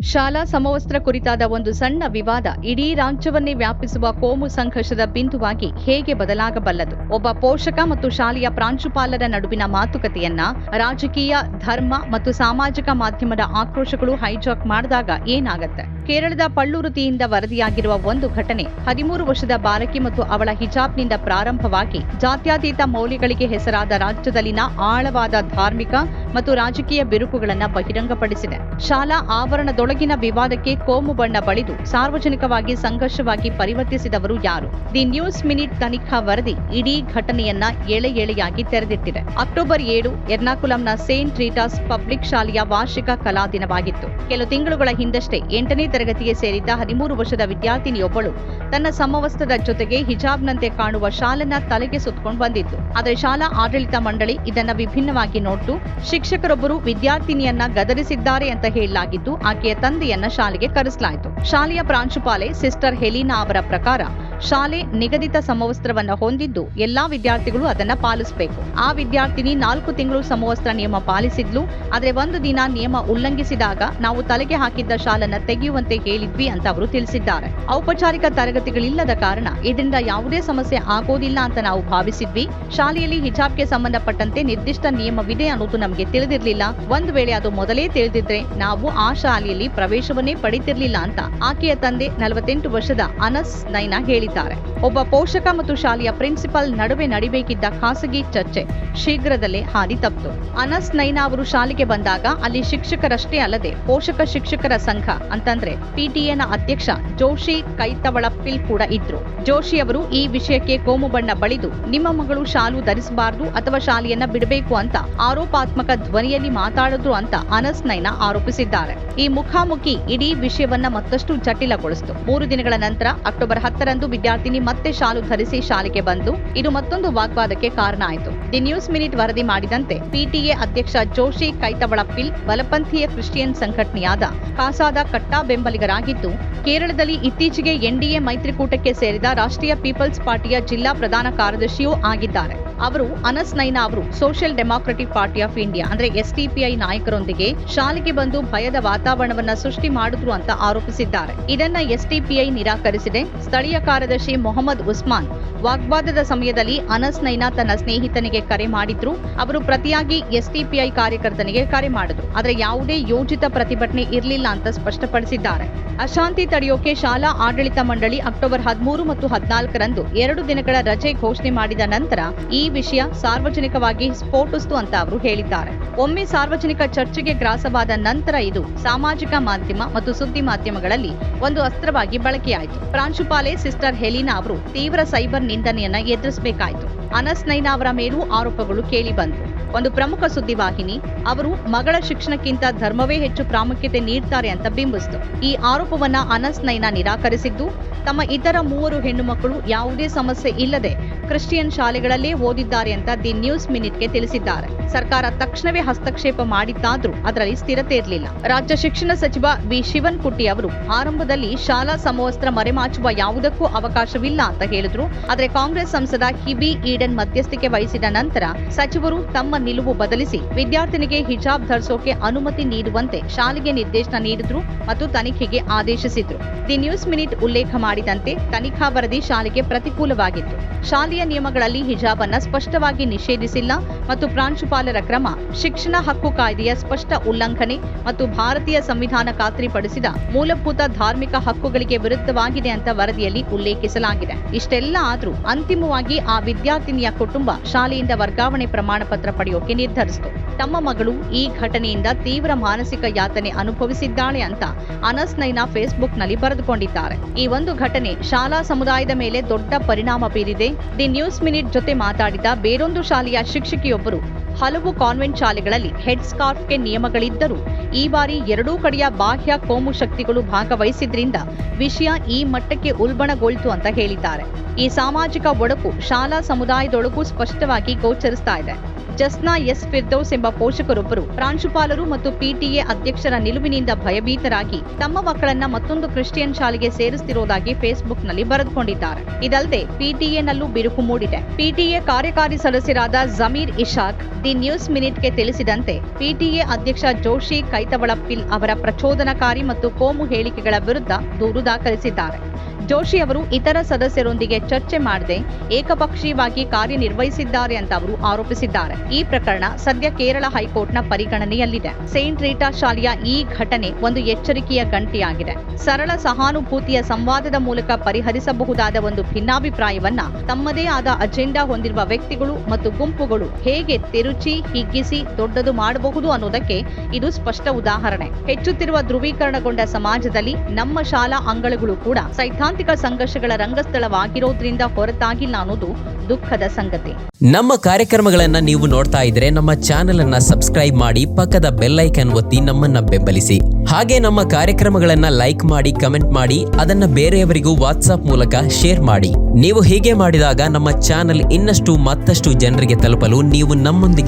ಶಾಲಾ ಸಮವಸ್ತ್ರ ಕುರಿತಾದ ಒಂದು ಸಣ್ಣ ವಿವಾದ ಇಡೀ ರಾಜ್ಯವನ್ನೇ ವ್ಯಾಪಿಸುವ ಕೋಮು ಸಂಘರ್ಷದ ಬಿಂದುವಾಗಿ ಹೇಗೆ ಬದಲಾಗಬಲ್ಲದು? ಒಬ್ಬ ಪೋಷಕ ಮತ್ತು ಶಾಲೆಯ ಪ್ರಾಂಶುಪಾಲರ ನಡುವಿನ ಮಾತುಕತೆಯನ್ನ ರಾಜಕೀಯ, ಧರ್ಮ ಮತ್ತು ಸಾಮಾಜಿಕ ಮಾಧ್ಯಮದ ಆಕ್ರೋಶಗಳು ಹೈಜಾಕ್ ಮಾಡಿದಾಗ ಏನಾಗತ್ತೆ? ಕೇರಳದ ಪಳ್ಳುರುತಿಯಿಂದ ವರದಿಯಾಗಿರುವ ಒಂದು ಘಟನೆ ಹದಿಮೂರು ವರ್ಷದ ಬಾಲಕಿ ಮತ್ತು ಅವಳ ಹಿಜಾಬ್ನಿಂದ ಪ್ರಾರಂಭವಾಗಿ ಜಾತ್ಯಾತೀತ ಮೌಲ್ಯಗಳಿಗೆ ಹೆಸರಾದ ರಾಜ್ಯದಲ್ಲಿನ ಆಳವಾದ ಧಾರ್ಮಿಕ ಮತ್ತು ರಾಜಕೀಯ ಬಿರುಕುಗಳನ್ನು ಬಹಿರಂಗಪಡಿಸಿದೆ. ಶಾಲಾ ಆವರಣದೊಳಗಿನ ವಿವಾದಕ್ಕೆ ಕೋಮು ಬಣ್ಣ ಬಳಿದು ಸಾರ್ವಜನಿಕವಾಗಿ ಸಂಘರ್ಷವಾಗಿ ಪರಿವರ್ತಿಸಿದವರು ಯಾರು? ದಿ ನ್ಯೂಸ್ ಮಿನಿಟ್ ತನಿಖಾ ವರದಿ ಇಡೀ ಘಟನೆಯನ್ನ ಎಳೆ ಎಳೆಯಾಗಿ ತೆರೆದಿಟ್ಟಿದೆ. ಅಕ್ಟೋಬರ್ ಏಳು, ಎರ್ನಾಕುಲಂನ ಸೇಂಟ್ ರೀಟಾಸ್ ಪಬ್ಲಿಕ್ ಶಾಲೆಯ ವಾರ್ಷಿಕ ಕಲಾ ದಿನವಾಗಿತ್ತು. ಕೆಲ ತಿಂಗಳುಗಳ ಹಿಂದಷ್ಟೇ ಎಂಟನೇ ತರಗತಿಗೆ ಸೇರಿದ್ದ ಹದಿಮೂರು ವರ್ಷದ ವಿದ್ಯಾರ್ಥಿನಿಯೊಬ್ಬಳು ತನ್ನ ಸಮವಸ್ತ್ರದ ಜೊತೆಗೆ ಹಿಜಾಬ್ನಂತೆ ಕಾಣುವ ಶಾಲನ್ನ ತಲೆಗೆ ಸುತ್ತಕೊಂಡು ಬಂದಿತ್ತು. ಆದರೆ ಶಾಲಾ ಆಡಳಿತ ಮಂಡಳಿ ಇದನ್ನ ವಿಭಿನ್ನವಾಗಿ ನೋಡ್ತು. ಶಿಕ್ಷಕರೊಬ್ಬರು ವಿದ್ಯಾರ್ಥಿನಿಯನ್ನ ಗದರಿಸಿದ್ದಾರೆ ಅಂತ ಹೇಳಲಾಗಿದ್ದು, ಆಕೆಯ ತಂದೆಯನ್ನ ಶಾಲೆಗೆ ಕರೆಸಲಾಯಿತು. ಶಾಲೆಯ ಪ್ರಾಂಶುಪಾಲೆ ಸಿಸ್ಟರ್ ಹೆಲಿನಾ ಅವರ ಪ್ರಕಾರ ಶಾಲೆ ನಿಗದಿತ ಸಮವಸ್ತ್ರವನ್ನ ಹೊಂದಿದ್ದು ಎಲ್ಲಾ ವಿದ್ಯಾರ್ಥಿಗಳು ಅದನ್ನ ಪಾಲಿಸಬೇಕು. ಆ ವಿದ್ಯಾರ್ಥಿನಿ ನಾಲ್ಕು ತಿಂಗಳು ಸಮವಸ್ತ್ರ ನಿಯಮ ಪಾಲಿಸಿದ್ಲು. ಆದರೆ ಒಂದು ದಿನ ನಿಯಮ ಉಲ್ಲಂಘಿಸಿದಾಗ ನಾವು ತಲೆಗೆ ಹಾಕಿದ್ದ ಶಾಲನ್ನ ತೆಗೆಯುವಂತೆ ಹೇಳಿದ್ವಿ ಅಂತ ಅವರು ತಿಳಿಸಿದ್ದಾರೆ. ಔಪಚಾರಿಕ ತರಗತಿಗಳಿಲ್ಲದ ಕಾರಣ ಇದರಿಂದ ಯಾವುದೇ ಸಮಸ್ಯೆ ಆಗೋದಿಲ್ಲ ಅಂತ ನಾವು ಭಾವಿಸಿದ್ವಿ. ಶಾಲೆಯಲ್ಲಿ ಹಿಜಾಬ್ಗೆ ಸಂಬಂಧಪಟ್ಟಂತೆ ನಿರ್ದಿಷ್ಟ ನಿಯಮವಿದೆ ಅನ್ನೋದು ನಮಗೆ ತಿಳಿದಿರಲಿಲ್ಲ. ಒಂದು ವೇಳೆ ಅದು ಮೊದಲೇ ತಿಳಿದಿದ್ರೆ ನಾವು ಆ ಶಾಲೆಯಲ್ಲಿ ಪ್ರವೇಶವನ್ನೇ ಪಡೆಯುತ್ತಿರಲಿಲ್ಲ ಅಂತ ಆಕೆಯ ತಂದೆ ನಲವತ್ತೆಂಟು ವರ್ಷದ ಅನಸ್ ನೈನಾ ಹೇಳಿದ್ದಾರೆ. ಒಬ್ಬ ಪೋಷಕ ಮತ್ತು ಶಾಲೆಯ ಪ್ರಿನ್ಸಿಪಲ್ ನಡುವೆ ನಡಿಬೇಕಿದ್ದ ಖಾಸಗಿ ಚರ್ಚೆ ಶೀಘ್ರದಲ್ಲೇ ಹಾದಿ ತಪ್ಪಿತು. ಅನಸ್ ನೈನಾ ಅವರು ಶಾಲೆಗೆ ಬಂದಾಗ ಅಲ್ಲಿ ಶಿಕ್ಷಕರಷ್ಟೇ ಅಲ್ಲದೆ ಪೋಷಕ ಶಿಕ್ಷಕರ ಸಂಘ ಅಂತಂದ್ರೆ ಪಿಟಿಎನ ಅಧ್ಯಕ್ಷ ಜೋಶಿ ಕೈತವಳಪ್ಪಿಲ್ ಕೂಡ ಇದ್ರು. ಜೋಶಿ ಅವರು ಈ ವಿಷಯಕ್ಕೆ ಕೋಮು ಬಣ್ಣ ಬಳಿದು, ನಿಮ್ಮ ಮಗಳು ಶಾಲು ಧರಿಸಬಾರದು ಅಥವಾ ಶಾಲೆಯನ್ನ ಬಿಡಬೇಕು ಅಂತ ಆರೋಪಾತ್ಮಕ ಧ್ವನಿಯಲ್ಲಿ ಮಾತಾಡಿದ್ರು ಅಂತ ಅನಸ್ ನೈನಾ ಆರೋಪಿಸಿದ್ದಾರೆ. ಈ ಮುಖಾಮುಖಿ ಇಡೀ ವಿಷಯವನ್ನ ಮತ್ತಷ್ಟು ಜಟಿಲಗೊಳಿಸಿತು. ಮೂರು ದಿನಗಳ ನಂತರ ಅಕ್ಟೋಬರ್ ಹತ್ತರಂದು ವಿದ್ಯಾರ್ಥಿನಿ ಮತ್ತೆ ಶಾಲು ಧರಿಸಿ ಶಾಲೆಗೆ ಬಂದು ಇದು ಮತ್ತೊಂದು ವಾಗ್ವಾದಕ್ಕೆ ಕಾರಣ ಆಯಿತು. ದಿ ನ್ಯೂಸ್ ಮಿನಿಟ್ ವರದಿ ಮಾಡಿದಂತೆ ಪಿಟಿಎ ಅಧ್ಯಕ್ಷ ಜೋಶಿ ಕೈತವಳಪ್ಪಿಲ್ ಬಲಪಂಥೀಯ ಕ್ರಿಶ್ಚಿಯನ್ ಸಂಘಟನೆಯಾದ ಕಾಸಾದ ಕಟ್ಟಾ ಬೆಂಬಲಿಗರಾಗಿದ್ದು, ಕೇರಳದಲ್ಲಿ ಇತ್ತೀಚೆಗೆ ಎನ್ಡಿಎ ಮೈತ್ರಿಕೂಟಕ್ಕೆ ಸೇರಿದ ರಾಷ್ಟ್ರೀಯ ಪೀಪಲ್ಸ್ ಪಾರ್ಟಿಯ ಜಿಲ್ಲಾ ಪ್ರಧಾನ ಕಾರ್ಯದರ್ಶಿಯೂ ಆಗಿದ್ದಾರೆ. ಅವರು ಅನಸ್ ನೈನಾ ಅವರು social democratic party of India ಅಂದ್ರೆ ಎಸ್ಡಿಪಿಐ ನಾಯಕರೊಂದಿಗೆ ಶಾಲೆಗೆ ಬಂದು ಭಯದ ವಾತಾವರಣವನ್ನ ಸೃಷ್ಟಿ ಮಾಡಿದ್ರು ಅಂತ ಆರೋಪಿಸಿದ್ದಾರೆ. ಇದನ್ನ ಎಸ್ಡಿಪಿಐ ನಿರಾಕರಿಸಿದೆ. ಸ್ಥಳೀಯ ಕಾರ್ಯದರ್ಶಿ ಮೊಹಮ್ಮದ್ ಉಸ್ಮಾನ್ ವಾಗ್ವಾದದ ಸಮಯದಲ್ಲಿ ಅನಸ್ ನೈನಾ ತನ್ನ ಸ್ನೇಹಿತನಿಗೆ ಕರೆ ಮಾಡಿದ್ರು. ಅವರು ಪ್ರತಿಯಾಗಿ ಎಸ್ಡಿಪಿಐ ಕಾರ್ಯಕರ್ತನಿಗೆ ಕರೆ ಮಾಡಿದ್ರು. ಆದರೆ ಯಾವುದೇ ಯೋಜಿತ ಪ್ರತಿಭಟನೆ ಇರಲಿಲ್ಲ ಅಂತ ಸ್ಪಷ್ಟಪಡಿಸಿದ್ದಾರೆ. ಅಶಾಂತಿ ತಡೆಯೋಕೆ ಶಾಲಾ ಆಡಳಿತ ಮಂಡಳಿ ಅಕ್ಟೋಬರ್ ಹದಿಮೂರು ಮತ್ತು ಹದಿನಾಲ್ಕರಂದು ಎರಡು ದಿನಗಳ ರಜೆ ಘೋಷಣೆ ಮಾಡಿದ ನಂತರ ಈ ವಿಷಯ ಸಾರ್ವಜನಿಕವಾಗಿ ಸ್ಫೋಟಿಸ್ತು ಅಂತ ಅವರು ಹೇಳಿದ್ದಾರೆ. ಒಮ್ಮೆ ಸಾರ್ವಜನಿಕ ಚರ್ಚೆಗೆ ಗ್ರಾಸವಾದ ನಂತರ ಇದು ಸಾಮಾಜಿಕ ಮಾಧ್ಯಮ ಮತ್ತು ಸುದ್ದಿ ಮಾಧ್ಯಮಗಳಲ್ಲಿ ಒಂದು ಅಸ್ತ್ರವಾಗಿ ಬಳಕೆಯಾಯಿತು. ಪ್ರಾಂಶುಪಾಲೆ ಸಿಸ್ಟರ್ ಹೆಲಿನಾ ಅವರು ತೀವ್ರ ಸೈಬರ್ ನಿಂದನೆಯನ್ನ ಎದುರಿಸಬೇಕಾಯಿತು. ಅನಸ್ ನೈನಾ ಅವರ ಮೇಲೂ ಆರೋಪಗಳು ಕೇಳಿ ಬಂದವು ಒಂದು ಪ್ರಮುಖ ಸುದ್ದಿವಾಹಿನಿ ಅವರು ಮಗಳ ಶಿಕ್ಷಣಕ್ಕಿಂತ ಧರ್ಮವೇ ಹೆಚ್ಚು ಪ್ರಾಮುಖ್ಯತೆ ನೀಡ್ತಾರೆ ಅಂತ ಬಿಂಬಿಸಿತು. ಈ ಆರೋಪವನ್ನ ಅನಸ್ ನೈನಾ ನಿರಾಕರಿಸಿದ್ದು, ತಮ್ಮ ಇತರ ಮೂವರು ಹೆಣ್ಣು ಮಕ್ಕಳು ಯಾವುದೇ ಸಮಸ್ಯೆ ಇಲ್ಲದೆ ಕ್ರಿಶ್ಚಿಯನ್ ಶಾಲೆಗಳಲ್ಲೇ ಓದಿದ್ದಾರೆ ಅಂತ ದಿ ನ್ಯೂಸ್ ಮಿನಿಟ್ಗೆ ತಿಳಿಸಿದ್ದಾರೆ. ಸರ್ಕಾರ ತಕ್ಷಣವೇ ಹಸ್ತಕ್ಷೇಪ ಮಾಡಿದ್ದಾದ್ರೂ ಅದರಲ್ಲಿ ಸ್ಥಿರತೆ ಇರಲಿಲ್ಲ. ರಾಜ್ಯ ಶಿಕ್ಷಣ ಸಚಿವ ಬಿ ಶಿವನ್ ಕುಟ್ಟಿ ಅವರು ಆರಂಭದಲ್ಲಿ ಶಾಲಾ ಸಮವಸ್ತ್ರ ಮರೆಮಾಚುವ ಯಾವುದಕ್ಕೂ ಅವಕಾಶವಿಲ್ಲ ಅಂತ ಹೇಳಿದ್ರು. ಆದರೆ ಕಾಂಗ್ರೆಸ್ ಸಂಸದ ಹಿಬಿ ಈಡನ್ ಮಧ್ಯಸ್ಥಿಕೆ ವಹಿಸಿದ ನಂತರ ಸಚಿವರು ತಮ್ಮ ನಿಲುವು ಬದಲಿಸಿ ವಿದ್ಯಾರ್ಥಿನಿಗೆ ಹಿಜಾಬ್ ಧರಿಸೋಕೆ ಅನುಮತಿ ನೀಡುವಂತೆ ಶಾಲೆಗೆ ನಿರ್ದೇಶನ ನೀಡಿದ್ರು ಮತ್ತು ತನಿಖೆಗೆ ಆದೇಶಿಸಿದ್ರು. ದಿ ನ್ಯೂಸ್ ಮಿನಿಟ್ ಉಲ್ಲೇಖ ಮಾಡಿದಂತೆ ತನಿಖಾ ವರದಿ ಶಾಲೆಗೆ ಪ್ರತಿಕೂಲವಾಗಿತ್ತು. ಶಾಲೆಯ ನಿಯಮಗಳಲ್ಲಿ ಹಿಜಾಬ್ ಅನ್ನ ಸ್ಪಷ್ಟವಾಗಿ ನಿಷೇಧಿಸಿಲ್ಲ ಮತ್ತು ಪ್ರಾಂಶುಪಾಲರ ಕ್ರಮ, ಶಿಕ್ಷಣ ಹಕ್ಕು ಕಾಯ್ದೆಯ ಸ್ಪಷ್ಟ ಉಲ್ಲಂಘನೆ ಮತ್ತು ಭಾರತೀಯ ಸಂವಿಧಾನ ಖಾತ್ರಿಪಡಿಸಿದ ಮೂಲಭೂತ ಧಾರ್ಮಿಕ ಹಕ್ಕುಗಳಿಗೆ ವಿರುದ್ಧವಾಗಿದೆ ಅಂತ ವರದಿಯಲ್ಲಿ ಉಲ್ಲೇಖಿಸಲಾಗಿದೆ. ಇಷ್ಟೆಲ್ಲ ಆದರೂ ಅಂತಿಮವಾಗಿ ಆ ವಿದ್ಯಾರ್ಥಿನಿಯ ಕುಟುಂಬ ಶಾಲೆಯಿಂದ ವರ್ಗಾವಣೆ ಪ್ರಮಾಣ ಪತ್ರ ಪಡೆಯೋಕೆ ನಿರ್ಧರಿಸಿತು. ತಮ್ಮ ಮಗಳು ಈ ಘಟನೆಯಿಂದ ತೀವ್ರ ಮಾನಸಿಕ ಯಾತನೆ ಅನುಭವಿಸಿದ್ದಾಳೆ ಅಂತ ಅನಸ್ ನೈನಾ ಫೇಸ್ಬುಕ್ನಲ್ಲಿ ಬರೆದುಕೊಂಡಿದ್ದಾರೆ. ಈ ಒಂದು ಘಟನೆ ಶಾಲಾ ಸಮುದಾಯದ ಮೇಲೆ ದೊಡ್ಡ ಪರಿಣಾಮ ಬೀರಿದೆ. ದಿ ನ್ಯೂಸ್ ಮಿನಿಟ್ ಜೊತೆ ಮಾತಾಡಿದ ಬೇರೊಂದು ಶಾಲೆಯ ಶಿಕ್ಷಕಿಯೊಬ್ಬರು ಹಲವು ಕಾನ್ವೆಂಟ್ ಶಾಲೆಗಳಲ್ಲಿ ಹೆಡ್ ಸ್ಕಾರ್ಫ್ಗೆ ನಿಯಮಗಳಿದ್ದರೂ ಈ ಬಾರಿ ಎರಡೂ ಕಡೆಯ ಬಾಹ್ಯ ಕೋಮು ಶಕ್ತಿಗಳು ಭಾಗವಹಿಸಿದ್ರಿಂದ ವಿಷಯ ಈ ಮಟ್ಟಕ್ಕೆ ಉಲ್ಬಣಗೊಳ್ತು ಅಂತ ಹೇಳಿದ್ದಾರೆ. ಈ ಸಾಮಾಜಿಕ ಒಡಕು ಶಾಲಾ ಸಮುದಾಯದೊಳಗೂ ಸ್ಪಷ್ಟವಾಗಿ ಗೋಚರಿಸ್ತಾ ಇದೆ. ಜಸ್ನಾ ಎಸ್ ಫಿರ್ದೌಸ್ ಎಂಬ ಪೋಷಕರೊಬ್ಬರು ಪ್ರಾಂಶುಪಾಲರು ಮತ್ತು ಪಿಟಿಎ ಅಧ್ಯಕ್ಷರ ನಿಲುವಿನಿಂದ ಭಯಭೀತರಾಗಿ ತಮ್ಮ ಮಕ್ಕಳನ್ನ ಮತ್ತೊಂದು ಕ್ರಿಶ್ಚಿಯನ್ ಶಾಲೆಗೆ ಸೇರಿಸುತ್ತಿರುವುದಾಗಿ ಫೇಸ್ಬುಕ್ನಲ್ಲಿ ಬರೆದುಕೊಂಡಿದ್ದಾರೆ. ಇದಲ್ಲದೆ ಪಿಟಿಎನಲ್ಲೂ ಬಿರುಕು ಮೂಡಿದೆ. ಪಿಟಿಎ ಕಾರ್ಯಕಾರಿ ಸದಸ್ಯರಾದ ಜಮೀರ್ ಇಶಾಕ್ ದಿ ನ್ಯೂಸ್ ಮಿನಿಟ್ಗೆ ತಿಳಿಸಿದಂತೆ, ಪಿಟಿಎ ಅಧ್ಯಕ್ಷ ಜೋಶಿ ಕೈತವಳಪ್ಪಿಲ್ ಅವರ ಪ್ರಚೋದನಕಾರಿ ಮತ್ತು ಕೋಮು ಹೇಳಿಕೆಗಳ ವಿರುದ್ಧ ದೂರು ದಾಖಲಿಸಿದ್ದಾರೆ. ಜೋಶಿ ಅವರು ಇತರ ಸದಸ್ಯರೊಂದಿಗೆ ಚರ್ಚೆ ಮಾಡದೆ ಏಕಪಕ್ಷೀಯವಾಗಿ ಕಾರ್ಯನಿರ್ವಹಿಸಿದ್ದಾರೆ ಅಂತ ಅವರು ಆರೋಪಿಸಿದ್ದಾರೆ. ಈ ಪ್ರಕರಣ ಸದ್ಯ ಕೇರಳ ಹೈಕೋರ್ಟ್ನ ಪರಿಗಣನೆಯಲ್ಲಿದೆ. ಸೇಂಟ್ ರೀಟಾ ಶಾಲೆಯ ಈ ಘಟನೆ ಒಂದು ಎಚ್ಚರಿಕೆಯ ಗಂಟೆಯಾಗಿದೆ. ಸರಳ ಸಹಾನುಭೂತಿಯ ಸಂವಾದದ ಮೂಲಕ ಪರಿಹರಿಸಬಹುದಾದ ಒಂದು ಭಿನ್ನಾಭಿಪ್ರಾಯವನ್ನ ತಮ್ಮದೇ ಆದ ಅಜೆಂಡಾ ಹೊಂದಿರುವ ವ್ಯಕ್ತಿಗಳು ಮತ್ತು ಗುಂಪುಗಳು ಹೇಗೆ ತಿರುಚಿ ಹಿಗ್ಗಿಸಿ ದೊಡ್ಡದು ಮಾಡಬಹುದು ಅನ್ನೋದಕ್ಕೆ ಇದು ಸ್ಪಷ್ಟ ಉದಾಹರಣೆ. ಹೆಚ್ಚುತ್ತಿರುವ ಧ್ರುವೀಕರಣಗೊಂಡ ಸಮಾಜದಲ್ಲಿ ನಮ್ಮ ಶಾಲಾ ಅಂಗಳಗಳು ಕೂಡ ಸೈದ್ಧಾಂತಿಕ ಸಂಘರ್ಷಗಳ ರಂಗಸ್ಥಳವಾಗಿರೋದ್ರಿಂದ ಹೊರತಾಗಿಲ್ಲ ಅನ್ನೋದು ದುಃಖದ ಸಂಗತಿ. ನಮ್ಮ ಕಾರ್ಯಕ್ರಮಗಳನ್ನ ನೀವು ನೋಡ್ತಾ ಇದ್ರೆ ನಮ್ಮ ಚಾನೆಲ್ ಅನ್ನ ಸಬ್ಸ್ಕ್ರೈಬ್ ಮಾಡಿ ಪಕ್ಕದ ಬೆಲ್ಲೈಕನ್ ಒತ್ತಿ ನಮ್ಮನ್ನ ಬೆಂಬಲಿಸಿ. ಹಾಗೆ ನಮ್ಮ ಕಾರ್ಯಕ್ರಮಗಳನ್ನ ಲೈಕ್ ಮಾಡಿ, ಕಮೆಂಟ್ ಮಾಡಿ, ಅದನ್ನ ಬೇರೆಯವರಿಗೂ ವಾಟ್ಸ್ಆಪ್ ಮೂಲಕ ಶೇರ್ ಮಾಡಿ. ನೀವು ಹೀಗೆ ಮಾಡಿದಾಗ ನಮ್ಮ ಚಾನೆಲ್ ಇನ್ನಷ್ಟು ಮತ್ತಷ್ಟು ಜನರಿಗೆ ತಲುಪಲು ನೀವು ನಮ್ಮೊಂದಿಗೆ